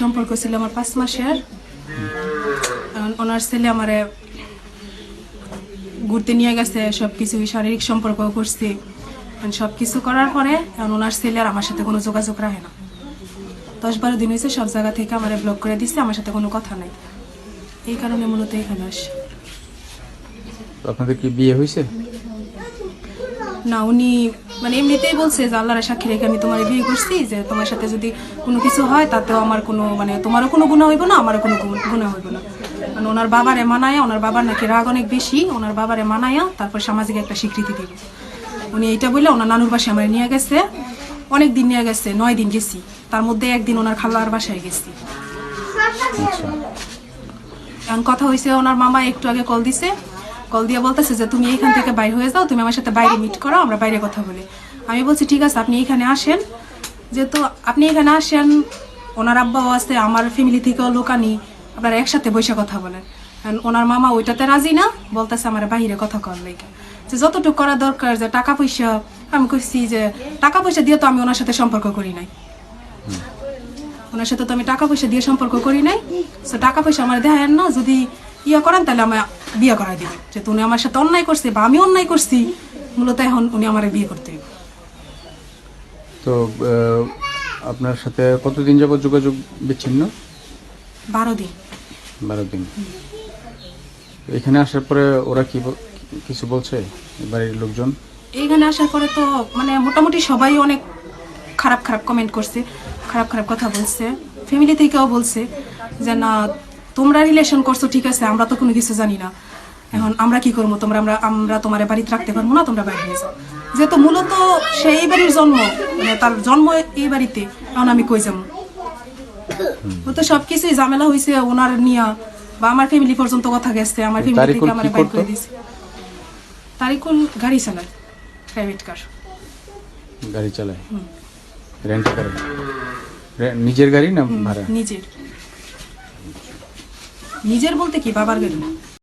সম্পর্ক ছিল আমার পাঁচ মাসের। ওনার ছেলে আমারে ঘুরতে নিয়ে গেছে সব কিছু শারীরিক সম্পর্ক করছি। সব কিছু করার পরে ওনার ছেলে আর আমার সাথে কোনো যোগাযোগ রাখে না। দশ বারো দিন হয়েছে, সব জায়গা থেকে আমার ব্লক করে দিচ্ছে আমার সাথে কোনো কথা নাই। এই কারণে মূলত এখানে আসি। আপনাদের কি বিয়ে হয়েছে? না উনি মানে এমনিতেই বলছে যে আল্লাহর সাক্ষী রেখে আমি তোমার বিয়ে করছি যে তোমার সাথে যদি কোনো কিছু হয় তাতেও আমার কোনো মানে তোমারও কোনো গুণা হইব না আমারও কোনো গুণ- হইব না। মানে ওনার বাবারে মানায়া ওনার বাবার নাকি রাগ অনেক বেশি ওনার বাবারে মানায়া তারপর সামাজিক একটা স্বীকৃতি দিব। উনি এইটা বললে ওনার নানুর বাসায় আমার নিয়ে গেছে অনেক দিন নিয়ে গেছে নয় দিন গেছি। তার মধ্যে একদিন ওনার খালার বাসায় গেছি। আচ্ছা। কথা হয়েছে ওনার মামা একটু আগে কল দিছে। কল দিয়ে বলতেছে যে তুমি এখান থেকে বাইরে হয়ে যাও তুমি আমার সাথে বাইরে মিট করো আমরা বাইরে কথা বলি। আমি বলছি ঠিক আছে আপনি এখানে আসেন। যেহেতু আপনি এখানে আসেন ওনার আব্বাও আছে আমার ফ্যামিলি থেকেও লোক আনি আপনারা একসাথে বসে কথা বলেন। ওনার মামা ওইটাতে রাজি না বলতেছে আমার বাইরে কথা কর লেগে যে যতটুকু করা দরকার যে টাকা পয়সা আমি কইছি যে টাকা পয়সা দিয়ে তো আমি ওনার সাথে সম্পর্ক করি নাই। ওনার সাথে তো আমি টাকা পয়সা দিয়ে সম্পর্ক করি নাই। তো টাকা পয়সা আমার দেখায় না যদি ইয়ে করেন তাহলে আমার বিয়ে করাই দিবে। যে উনি আমার সাথে অন্যায় করছে বা আমি অন্যায় করছি মূলত এখন উনি আমার বিয়ে করতে তো আপনার সাথে কতদিন যাবত যোগাযোগ বিচ্ছিন্ন? বারো দিন। বারো দিন। এখানে আসার পরে ওরা কি কিছু বলছে বাড়ির লোকজন? এইখানে আসার পরে তো মানে মোটামুটি সবাই অনেক খারাপ খারাপ কমেন্ট করছে খারাপ খারাপ কথা বলছে। ফ্যামিলি থেকেও বলছে যে না তোমরা রিলেশন করছ ঠিক আছে আমরা তো কোনো কিছু জানি না। এখন আমরা কি করব? তোমরা আমরা আমরা তোমার বাড়িতে রাখতে পারব না তোমরা বাইরে নিয়ে যাও। যেহেতু মূলত সে এই বাড়ির জন্ম মানে তার জন্ম এই বাড়িতে এখন আমি কই যাব? ও তো সবকিছুই ঝামেলা হয়েছে ওনার নিয়া বা আমার ফ্যামিলি পর্যন্ত কথা গেছে আমার ফ্যামিলি থেকে আমার বাইর করে? দিছে তারিকুল গাড়ি চালায় প্রাইভেট কার গাড়ি চালায়? রেন্ট করে? নিজের গাড়ি না ভাড়া? নিজের। নিজের বলতে কি বাবার গাড়ি